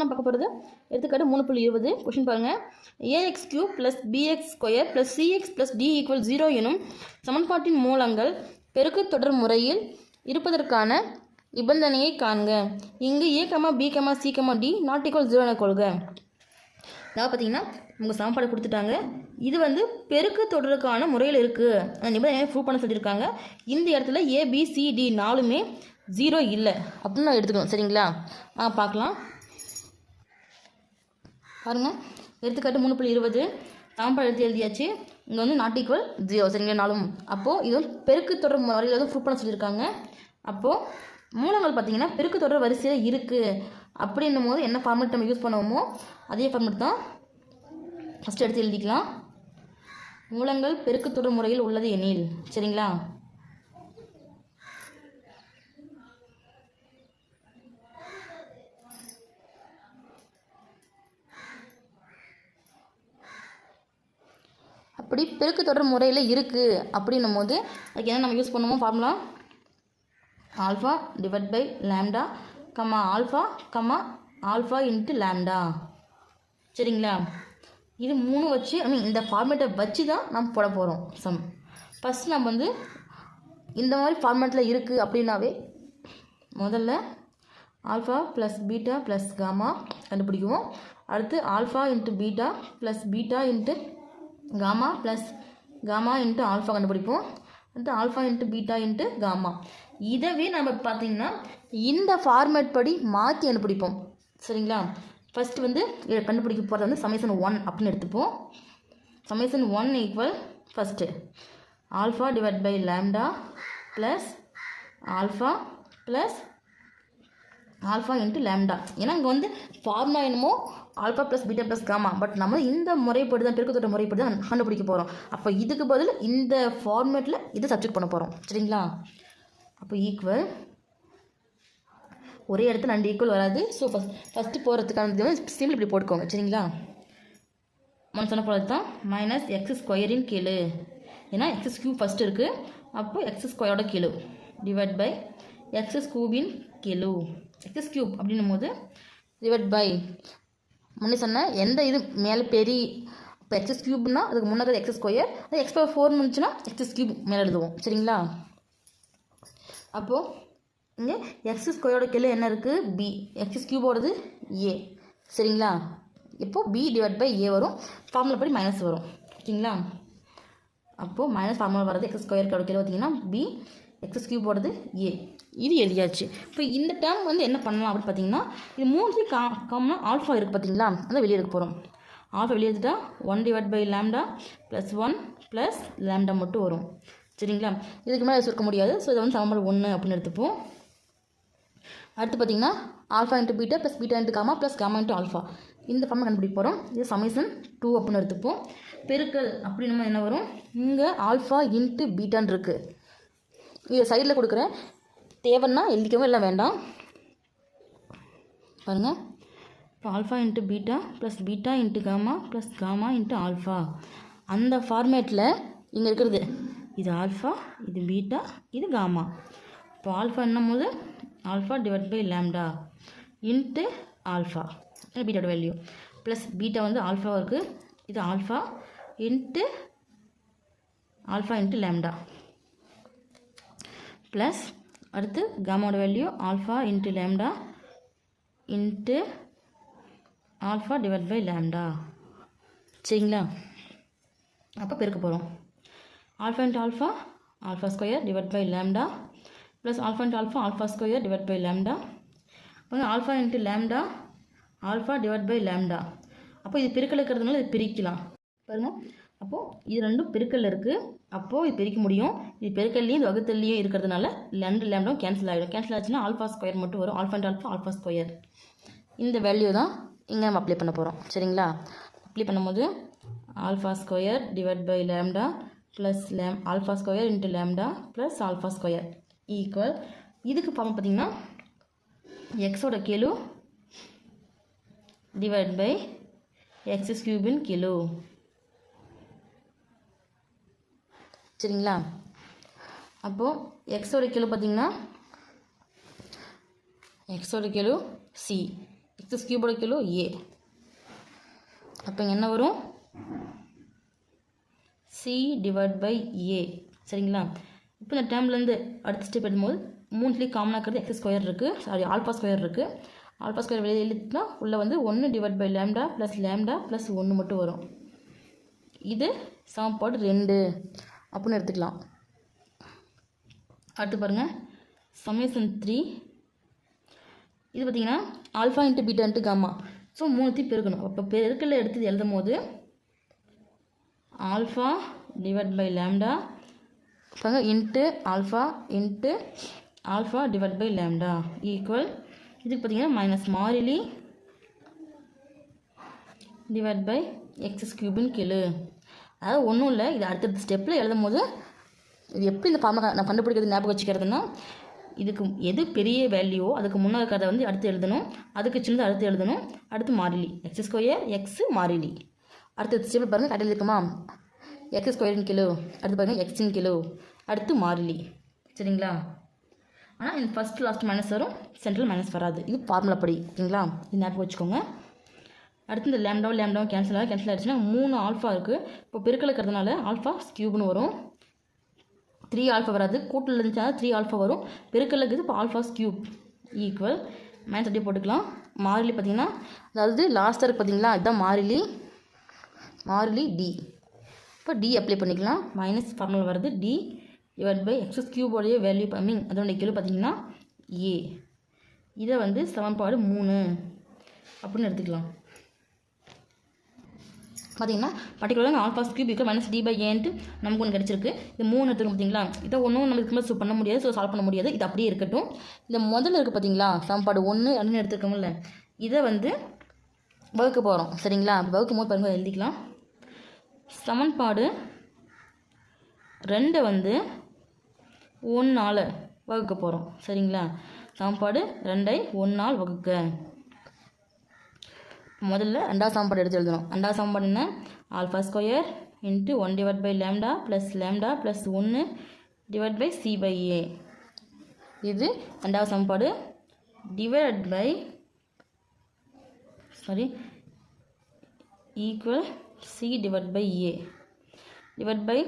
நம்ம பார்க்க போகிறது எடுத்துக்காட்டு மூணு புள்ளி இருபது. கொஷின் பாருங்கள் a x cube plus b x square plus c x plus d equal zero எனும் சமன்பாட்டின் மூலங்கள் பெருக்கு தொடர் முறையில் இருப்பதற்கான நிபந்தனையை காண்க. இங்கு a comma b comma c comma d not equal zero என கொள்க. அதாவது பார்த்தீங்கன்னா உங்கள் சமன்பாடு கொடுத்துட்டாங்க. இது வந்து பெருக்கு தொடருக்கான முறையில் இருக்குது அந்த நிபந்தனையை ப்ரூவ் பண்ண சொல்லியிருக்காங்க. இந்த இடத்துல ஏபிசிடி நாலுமே ஜீரோ இல்லை. அப்படின்னு நான் எடுத்துக்கணும். சரிங்களா? ஆ பார்க்கலாம். பாருங்கள் எடுத்துக்காட்டு மூணு புள்ளி இருபது. சமன்பாடு எடுத்து எழுதியாச்சு. இங்கே வந்து நாட் ஈக்குவல் ஜீரோ சரிங்களா நாலும். அப்போது இது பெருக்கு தொடர் முறையில் வந்து ப்ரூவ் பண்ண சொல்லியிருக்காங்க. அப்போது மூலங்கள் பார்த்தீங்கன்னா பெருக்கு தொடர் வரிசையில் இருக்குது அப்படின்னும் போது என்ன ஃபார்மேட் நம்ம யூஸ் பண்ணுவோமோ அதே ஃபார்மேட் தான் ஃபஸ்ட்டு எடுத்து எழுதிக்கலாம். மூலங்கள் பெருக்கு தொடர் முறையில் உள்ளது எனில். சரிங்களா? அப்படி பெருக்கு தொடர் முறையில் இருக்குது அப்படின்னும் போது அதுக்கு என்ன நம்ம யூஸ் பண்ணுவோம்? Formula alpha divide by lambda comma alpha comma alpha into lambda சரிங்களா? இது மூணு வச்சு ஐ மீன் இந்த ஃபார்மேட்டை வச்சு தான் நம்ம போட போகிறோம் சம் ஃபஸ்ட் நம்ம வந்து இந்த மாதிரி ஃபார்மேட்டில் இருக்குது அப்படின்னாவே முதல்ல alpha plus beta plus gamma கண்டுபிடிக்குவோம். அடுத்து alpha into beta plus beta into gamma plus gamma into alpha கண்டுபிடிப்போம். அடுத்து alpha into beta into gamma இதவே நம்ம பார்த்தீங்கன்னா இந்த ஃபார்மேட் படி மாற்றி கண்டுபிடிப்போம். சரிங்களா? ஃபஸ்ட்டு வந்து இதை கண்டுபிடிக்க போகிறது வந்து சமேசன் ஒன் அப்படின்னு எடுத்துப்போம். Summation one equal first alpha divide by lambda plus alpha plus alpha into lambda. ஏன்னா இங்கே வந்து ஃபார்முலா என்னமோ alpha plus beta plus gamma but நம்ம இந்த முறைப்படி தான் பெருக்கத்தோட முறைப்படி தான் கண்டுபிடிக்க போகிறோம் அப்போ இதுக்கு பதில் இந்த ஃபார்மேட்டில் இது சப்ஜெக்ட் பண்ண போகிறோம் சரிங்களா? அப்போ ஈக்குவல் ஒரே இடத்துல ரெண்டு ஈக்குவல் வராது. ஸோ ஃபஸ்ட் ஃபஸ்ட்டு போகிறதுக்கான வந்து சிம்பிள் இப்படி போட்டுக்கோங்க. சரிங்களா? மன சொன்ன போகிறது தான் மைனஸ் எக்ஸ் ஸ்கொயரின் கீழே. ஏன்னா எக்ஸ் ஸ்கியூ ஃபஸ்ட்டு இருக்குது அப்போ எக்ஸ் ஸ்கொயரோட கீழே. டிவைட் பை எக்ஸ் ஸ்கூபின் கீழே. எக்ஸ் கியூப் அப்படின்னும் போது டிவைட் பை முன்னே சொன்னேன் எந்த இது மேலே பெரிய இப்போ எக்ஸஸ் கியூப்னா அதுக்கு முன்னாடி எக்ஸ் ஸ்கொயர் அது எக்ஸ் பவர் ஃபோர் முடிச்சுன்னா எக்ஸஸ் கியூப் மேலே எழுதுவோம். சரிங்களா? அப்போது இங்கே எக்ஸ் ஸ்கொயரோட கீழே என்ன இருக்குது பி எக்ஸ் கியூபோடது ஏ சரிங்களா? இப்போது பி டிவைட் பை ஏ வரும். ஃபார்முலா படி மைனஸ் வரும். ஓகேங்களா? அப்போது மைனஸ் ஃபார்முலா வர்றது எக்ஸ் ஸ்கொயர் கீழே பார்த்தீங்கன்னா பி எக்ஸ் போடுறது ஏ இது எழுதியாச்சு. இப்போ இந்த டேர்ம் வந்து என்ன பண்ணலாம் அப்படின்னு பார்த்தீங்கன்னா இது மூணு கா காமனாக ஆல்ஃபா இருக்குது பார்த்தீங்களா? அதை வெளியே எடுக்க போகிறோம் ஆல்ஃபா வெளியே எடுத்துட்டா one divide by lambda plus one plus lambda மட்டும் வரும். சரிங்களா? இதுக்கு மேலே சுருக்க முடியாது. ஸோ இதை வந்து சமன்பாடு ஒன்று அப்படின்னு எடுத்துப்போம். அடுத்து பார்த்தீங்கன்னா alpha into beta plus beta into gamma plus gamma into alpha இந்த ஃபார்மை கண்டுபிடிக்க போகிறோம் இது சமேசன் டூ அப்படின்னு எடுத்துப்போம். பெருக்கல் அப்படின்னு என்ன வரும்? இங்கே ஆல்ஃபா இன்ட்டு பீட்டான் இருக்குது இதை சைடில் கொடுக்குறேன். தேவைன்னா எழுதிக்கவும் இல்லை வேண்டாம். பாருங்கள் இப்போ alpha into beta plus beta into gamma plus gamma into alpha அந்த ஃபார்மேட்டில் இங்கே இருக்கிறது. இது ஆல்ஃபா இது பீட்டா இது காமா இப்போ ஆல்ஃபா என்னும் போது alpha divide by lambda into alpha பீட்டாவோட value plus beta வந்து ஆல்ஃபா இருக்குது இது alpha into alpha into lambda plus அடுத்து காமாவோட value alpha into lambda into alpha divide by lambda சரிங்களா? அப்போ பெருக்க போகிறோம் alpha into alpha alpha square divide by lambda plus alpha into alpha alpha square divide by lambda அப்புறம் alpha into lambda alpha divide by lambda அப்போ இது பெருக்கல் இருக்கிறதுனால இது பிரிக்கலாம். பாருங்கள் அப்போது இது ரெண்டும் பெருக்கல் இருக்குது அப்போது இது பிரிக்க முடியும். இது பெருக்கல்லையும் இது வகுத்தல்லையும் இருக்கிறதுனால ரெண்டு லேம்டும் கேன்சல் ஆகிடும் கேன்சல் ஆச்சுன்னா ஆல்ஃபா ஸ்கொயர் மட்டும் வரும். Alpha and alpha alpha square இந்த வேல்யூ தான் இங்கே நம்ம அப்ளை பண்ண போகிறோம் சரிங்களா? அப்ளை பண்ணும்போது alpha square divide by lambda plus lambda alpha square into lambda plus alpha square equal இதுக்கு பார்க்க பார்த்திங்கன்னா எக்ஸோட கிலோ டிவைட் பை எக்ஸ் கியூபின் கிலோ சரிங்களா? அப்போது எக்ஸோட கிலோ பார்த்தீங்கன்னா எக்ஸோட கிலோ சி எக்ஸ் கியூபோட கிலோ ஏ அப்போ இங்கே என்ன வரும்? சி டிவைட் பை ஏ சரிங்களா? இப்போ இந்த டேர்ம்லேருந்து அடுத்த ஸ்டெப் எடுக்கும்போது மூணுலேயும் காமனாக இருக்கிறது எக்ஸ் ஸ்கொயர் இருக்குது சாரி ஆல்பா ஸ்கொயர் இருக்குது ஆல்பா ஸ்கொயர் வெளியே எழுதினா உள்ளே வந்து ஒன்று divide by lambda plus lambda plus ஒன்று மட்டும் வரும். இது சமன்பாடு ரெண்டு. அப்படின்னு எடுத்துக்கலாம். அடுத்து பாருங்கள் சமேசன் த்ரீ. இது பார்த்திங்கன்னா alpha into beta into gamma. So மூணுத்தையும் பெருக்கணும். அப்போ பெருக்கல எடுத்து எழுதும் போது ஆல்ஃபா டிவைட் பை லேம்டா. பாருங்க into alpha into alpha divide by lambda. Equal. இதுக்கு பார்த்திங்கன்னா மைனஸ் மாறிலி டிவைட் பை எக்ஸ் க்யூபின் கிலு அதாவது ஒன்றும் இல்லை இது அடுத்தடுத்த ஸ்டெப்பில் எழுதும் போது இது எப்படி இந்த ஃபார்மை நான் கண்டுபிடிக்கிறது ஞாபகம் வச்சுக்கிறதுனா இதுக்கு எது பெரிய வேல்யூவோ அதுக்கு முன்னாடி கதை வந்து அடுத்து எழுதணும் அதுக்கு சின்னது அடுத்து எழுதணும். அடுத்து மாறிலி. எக்ஸ் ஸ்கொயர் எக்ஸ் மாறிலி. அடுத்த ஸ்டெப்பில் பாருங்கள் கடையில் இருக்குமா? எக்ஸ் ஸ்கொயரின் கிலோ. அடுத்து பாருங்கள் எக்ஸின் கிலோ. அடுத்து மாறிலி. சரிங்களா? ஆனால் இந்த ஃபஸ்ட் லாஸ்ட் மைனஸ் வரும் சென்ட்ரல் மைனஸ் வராது. இது ஃபார்முலா படி ஓகேங்களா இது ஞாபகம் வச்சுக்கோங்க. அடுத்து இந்த லேம்டாவும் லேம்டாவும் கேன்சல் ஆக கேன்சல் ஆகிடுச்சுன்னா மூணு ஆல்ஃபா இருக்குது இப்போ பெருக்கல் இருக்கிறதுனால ஆல்ஃபா கியூப்னு வரும். த்ரீ ஆல்ஃபா வராது. கூட்டில் இருந்துச்சா த்ரீ ஆல்ஃபா வரும். பெருக்கல் இருக்குது இப்போ ஆல்ஃபாஸ் கியூப் ஈக்குவல் மைனஸ் அப்படியே போட்டுக்கலாம். மாறிலி பார்த்தீங்கன்னா அதாவது லாஸ்ட்டாக இருக்குது பார்த்தீங்களா? இதுதான் மாறிலி. மாறிலி டி இப்போ டி அப்ளை பண்ணிக்கலாம். மைனஸ் ஃபார்முலா வருது. டி டிவைட் பை எக்ஸஸ் கியூபோடைய வேல்யூ ஐ மீன் அதனுடைய கிலோ பார்த்தீங்கன்னா ஏ இதை வந்து சமன்பாடு மூணு அப்படின்னு எடுத்துக்கலாம். பார்த்தீங்கன்னா பர்டிகுலராக alpha's cube equal minus d by ஏன்ட்டு நமக்கு ஒன்று கிடச்சிருக்கு. இது மூணு எடுத்துக்கணும் பார்த்தீங்களா இதை ஒன்றும் நமக்கு மேலே பண்ண முடியாது. ஸோ சால்வ் பண்ண முடியாது. இது அப்படியே இருக்கட்டும். இந்த முதல்ல இருக்குது பார்த்தீங்களா சாப்பாடு ஒன்று அப்படின்னு எடுத்துருக்கோம்ல. இதை வந்து வகுக்க போகிறோம் சரிங்களா? வகுக்கும் போது பாருங்கள் எழுதிக்கலாம். சமன்பாடு ரெண்டை வந்து ஒன்றால் வகுக்க போகிறோம் சரிங்களா? சமன்பாடு ரெண்டை ஒன்றால் வகுக்க. முதல்ல ரெண்டாவது சமன்பாடு எடுத்து எழுதணும். ரெண்டாவது சமன்பாடு என்ன? Alpha square into one divide by lambda plus lambda plus ஒன்று divide by c by a. இது ரெண்டாவது சமன்பாடு divide by sorry equal c divide by a divide by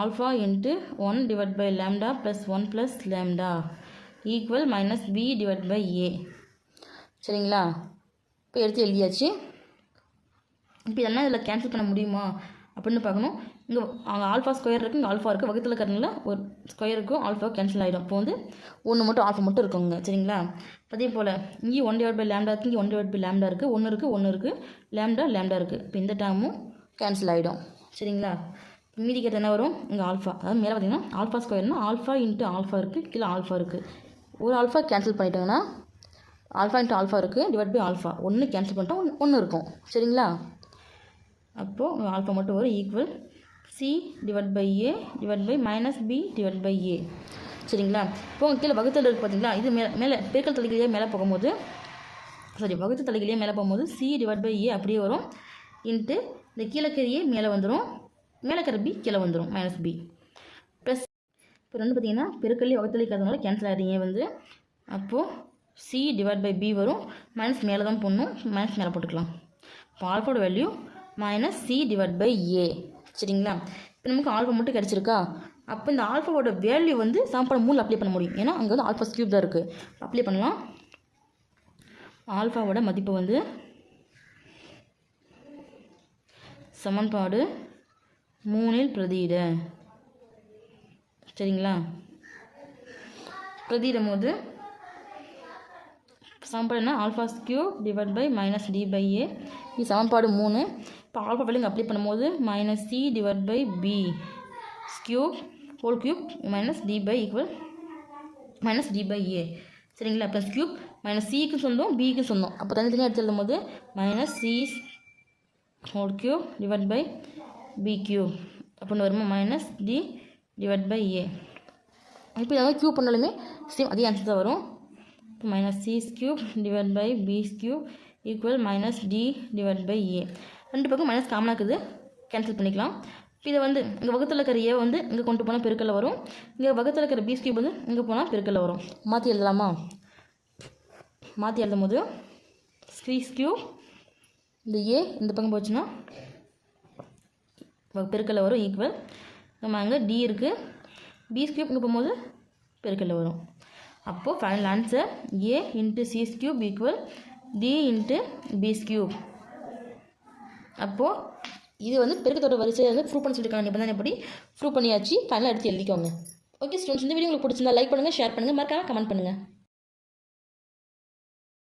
alpha into one divide by lambda plus one plus lambda equal minus b divide by a சரிங்களா? இப்போ எடுத்து எழுதியாச்சு. இப்போ இதெல்லாம் இதில் கேன்சல் பண்ண முடியுமா அப்படின்னு பார்க்கணும். இங்கே அங்கே ஆல்ஃபா ஸ்கொயர் இருக்குது இங்கே ஆல்ஃபா இருக்குது பக்கத்தில் இருக்கிறதுனால ஒரு ஸ்கொயருக்கும் ஆல்ஃபா கேன்சல் ஆகிடும் இப்போ வந்து ஒன்று மட்டும் ஆல்ஃபா மட்டும் இருக்குங்க சரிங்களா? அதே போல் இங்கேயும் ஒன் டிவைட் பை லேம்டா இருக்குது இங்கே ஒன் டிவைட் பை லேம்டா இருக்குது ஒன்று இருக்குது ஒன்று இருக்குது லேம்டா லேம்டா இருக்குது இப்போ இந்த டேமும் கேன்சல் ஆகிடும் சரிங்களா? மீதிக்கிறது என்ன வரும்? இங்கே ஆல்ஃபா அதாவது மேலே பார்த்தீங்கன்னா ஆல்ஃபா ஸ்கொயர்னா ஆல்ஃபா இன்ட்டு ஆல்ஃபா இருக்குது கீழே ஆல்ஃபா இருக்குது ஒரு ஆல்ஃபா கேன்சல் பண்ணிட்டோங்கன்னா ஆல்ஃபா இன்ட்டு ஆல்ஃபா இருக்குது டிவைட் பை ஆல்ஃபா. ஒன்று கேன்சல் பண்ணிட்டோம் ஒன்று ஒன்று இருக்கும். சரிங்களா? அப்போது ஆல்ஃபா மட்டும் வரும். Equal c divide by a divide by minus b divide by a சரிங்களா? இப்போ கீழே வகுத்தல் இருக்குது பார்த்தீங்களா இது மேலே மேலே பெருக்கல் தலைகளையே மேலே போகும்போது சாரி வகுத்து தலைகளையே மேலே போகும்போது சி டிவைட் பை ஏ அப்படியே வரும். இன்ட்டு இந்த கீழக்கறியே மேலே வந்துடும் மேலே பி கீழே வந்துடும் மைனஸ் பி ப்ளஸ் இப்போ ரெண்டு பார்த்தீங்கன்னா பெருக்கல்லே வகுத்தலிக்கிறதுனால கேன்சல் ஆகிடுங்க வந்து. அப்போது சி டிவைட் பை பி வரும். மைனஸ் மேலே தான் போடணும். மைனஸ் மேலே போட்டுக்கலாம். இப்போ ஆல்ஃபாவோட value minus c divide by a சரிங்களா? இப்போ நமக்கு ஆல்ஃபா மட்டும் கிடச்சிருக்கா? அப்போ இந்த ஆல்ஃபாவோட வேல்யூ வந்து சாப்பாடு மூணு அப்ளை பண்ண முடியும். ஏன்னா அங்கே வந்து ஆல்ஃபா கியூப் தான் இருக்குது அப்ளை பண்ணலாம். ஆல்ஃபாவோட மதிப்பு வந்து சமன்பாடு மூணில் பிரதியிட. சரிங்களா? பிரதியிடும் போது சமன்பாடு என்ன? Alpha cube divide by minus d by a. இது சமன்பாடு மூணு. இப்போ ஆல்ஃபா வேல்யூ அப்ளை பண்ணும்போது minus c divide by b skew whole cube minus d by equal minus d by a. சரிங்களா? ப்ளஸ் கியூப் மைனஸ் சிக்கு சொந்தம் பிக்கு சொந்தம் அப்போ தனித்தனியாக எடுத்து எழுதும் போது minus c whole cube divide by b cube அப்படின்னு வருமா? Minus d divide by a. இப்போ இதை க்யூ பண்ணாலுமே சேம் அதே ஆன்சர் தான் வரும். Minus c cube divide by b cube equal minus d divide by a. ரெண்டு பக்கம் மைனஸ் காமனாக இருக்குது கேன்சல் பண்ணிக்கலாம். இப்போ இதை வந்து இங்கே வகுத்தில் இருக்கிற ஏ வந்து இங்கே கொண்டு போனால் பெருக்கல்ல வரும். இங்கே வகுத்தில் இருக்கிற பி ஸ்கியூப் வந்து இங்கே போனால் பெருக்கல்ல வரும். மாற்றி எழுதலாமா? மாற்றி எழுதும் போது சிக்ஸ் கியூப் இந்த ஏ இந்த பக்கம் போச்சுன்னா பெருக்கல்ல வரும் ஈக்குவல் நம்ம அங்கே டி இருக்குது பி ஸ்கியூப் இங்கே போகும்போது பெருக்கல்ல வரும். அப்போது final answer a into c's cube equal d into b's cube அப்போது இது வந்து பெருக்கத்தோட வரிசையை வந்து ப்ரூவ் பண்ண சொல்லியிருக்காங்க. நிபந்தனை எப்படி ப்ரூவ் பண்ணியாச்சு. ஃபைனலாக எடுத்து எழுதிக்கோங்க. ஓகே ஸ்டூடெண்ட்ஸ் இந்த வீடியோ உங்களுக்கு பிடிச்சிருந்தா லைக் பண்ணுங்கள் ஷேர் பண்ணுங்கள் மறக்காமல் கமெண்ட் பண்ணுங்கள்